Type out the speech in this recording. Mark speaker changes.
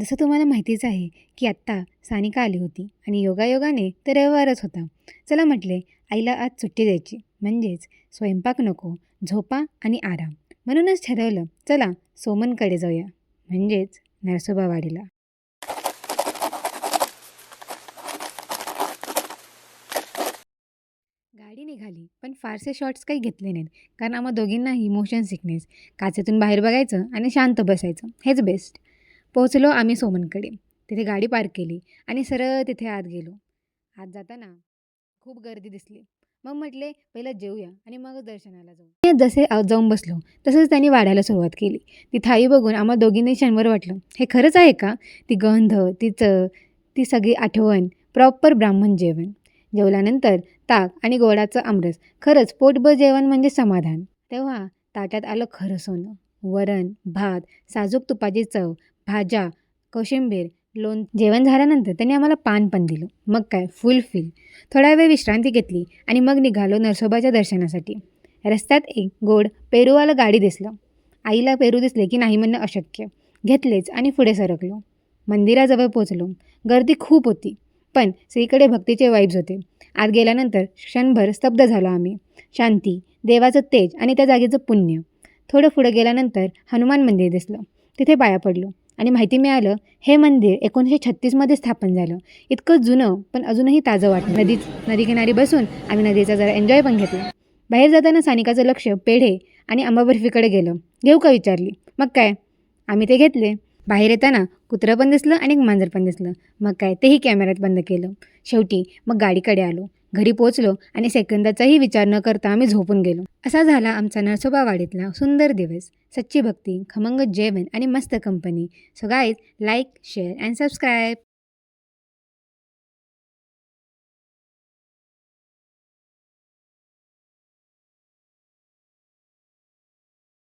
Speaker 1: जसं तुम्हाला माहितीच आहे की आत्ता सानिका आली होती आणि योगायोगाने तर रविवारच होता. चला म्हटले आईला आज सुट्टी द्यायची. म्हणजेच स्वयंपाक नको झोपा आणि आराम. म्हणूनच ठरवलं चला सोमनकडे जाऊया. म्हणजेच नरसोबावाडीला. गाडी निघाली. पण फारसे शॉट्स काही घेतले नाहीत. कारण आम्हा दोघींनाही मोशन सिकनेस काचेतून बाहेर बघायचं आणि शांत बसायचं. हेच बेस्ट पोहोचलो आम्ही सोमनकडे. तिथे गाडी पार्क केली आणि सरळ तिथे आत गेलो. आत जाताना खूप गर्दी दिसली. मग म्हटले पहिलं जेवूया आणि मग दर्शनाला जाऊ. जसे जाऊन बसलो तसंच त्यांनी वाढायला सुरुवात केली. ती थाळी बघून आम्हा दोघींनी क्षणभर वाटलं हे खरंच आहे का? ती गंध ती ती सगळी आठवण. प्रॉपर ब्राह्मण जेवण. जेवल्यानंतर ताक आणि गोडाचं आमरस. खरंच पोटभर जेवण म्हणजे समाधान. तेव्हा ताट्यात आलं खरं सोनं. वरण भात साजूक तुपाची चव भाज्या कोशिंबीर लोण. जेवण झाल्यानंतर त्यांनी आम्हाला पान पण दिलं. मग काय? Full fill. थोडा वेळ विश्रांती घेतली आणि मग निघालो नरसोबाच्या दर्शनासाठी. रस्त्यात एक गोड पेरूवालं गाडी दिसलं. आईला पेरू दिसले की नाही म्हणणं अशक्य. घेतलेच आणि पुढे सरकलो. मंदिराजवळ पोचलो. गर्दी खूप होती. पण सगळीकडे भक्तीचे वाईब्स होते. आत गेल्यानंतर क्षणभर स्तब्ध झालो आम्ही. शांती देवाचं तेज आणि त्या जागेचं पुण्य. थोडं पुढं गेल्यानंतर हनुमान मंदिर दिसलं. तिथे पाया पडलो आणि माहिती मिळालं हे मंदिर एकोणीसशे छत्तीसमध्ये स्थापन झालं. इतकं जुनं पण अजूनही ताजं वाटलं नदी नदीकिनारी बसून आम्ही नदीचा जरा एन्जॉय पण घेतला. बाहेर जाताना सानिकाचं लक्ष पेढे आणि आंबाबर्फीकडे गेलं. घेऊ का विचारली. मग काय? आम्ही ते घेतले. बाहेर येताना कुत्रं पण दिसलं आणि एक मांजर पण दिसलं. मग काय तेही कॅमेऱ्यात बंद केलं. शेवटी मग गाडीकडे आलो. घरी पोचलो आणि सेकंदाचाही विचार न करता आम्ही झोपून गेलो. असा झाला आमचा नरसोबावाडीतला सुंदर दिवस. सच्ची भक्ती खमंग जेवण आणि मस्त company so guys like share and subscribe